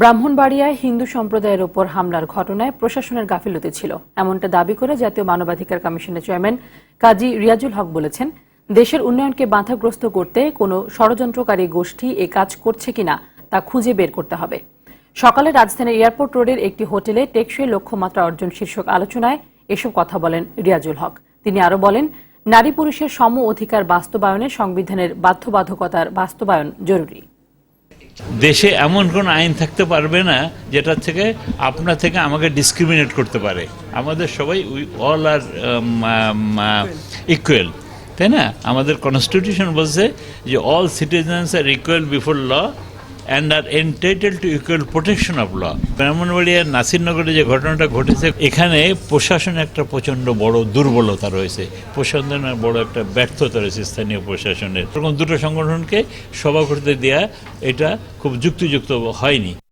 ব্রাহ্মণবাড়িয়ায় হিন্দু সম্প্রদায়ের ওপর হামলার ঘটনায় প্রশাসনের গাফিলতি ছিল। এমনটা দাবি করে জাতীয় মানবাধিকার কমিশনের চেয়ারম্যান কাজী রিয়াজুল হক বলেছেন, দেশের উন্নয়নকে বাধাগ্রস্ত করতে কোনো ষড়যন্ত্রকারী গোষ্ঠী এ কাজ করছে কিনা তা খুঁজে বের করতে হবে। সকালে রাজধানীর এয়ারপোর্ট রোডের একটি হোটেলে টেকসই লক্ষ্যমাত্রা অর্জন শীর্ষক আলোচনায় এসব কথা বলেন রিয়াজুল হক। তিনি আরও বলেন, নারী পুরুষের সম অধিকার বাস্তবায়নে সংবিধানের বাধ্যবাধকতার বাস্তবায়ন জরুরি। দেশে এমন কোন আইন থাকতে পারবে না যেটা থেকে আপনার থেকে আমাকে ডিসক্রিমিনেট করতে পারে। আমাদের সবাই উই অল আর ইকুয়াল তাই না? আমাদের কনস্টিটিউশন বলছে যে all citizens are equal before law and are entitle to equal protection of law ব্রাহ্মণবাড়িয়ার নাসিরনগরে যে ঘটনাটা ঘটেছে, এখানে প্রশাসনে একটা প্রচণ্ড বড় দুর্বলতা রয়েছে। প্রশাসনের বড় একটা ব্যর্থতা রয়েছে স্থানীয় প্রশাসনের। এরকম দুটো সংগঠনকে সভা করতে দেওয়া এটা খুব যুক্তিযুক্ত হয়নি।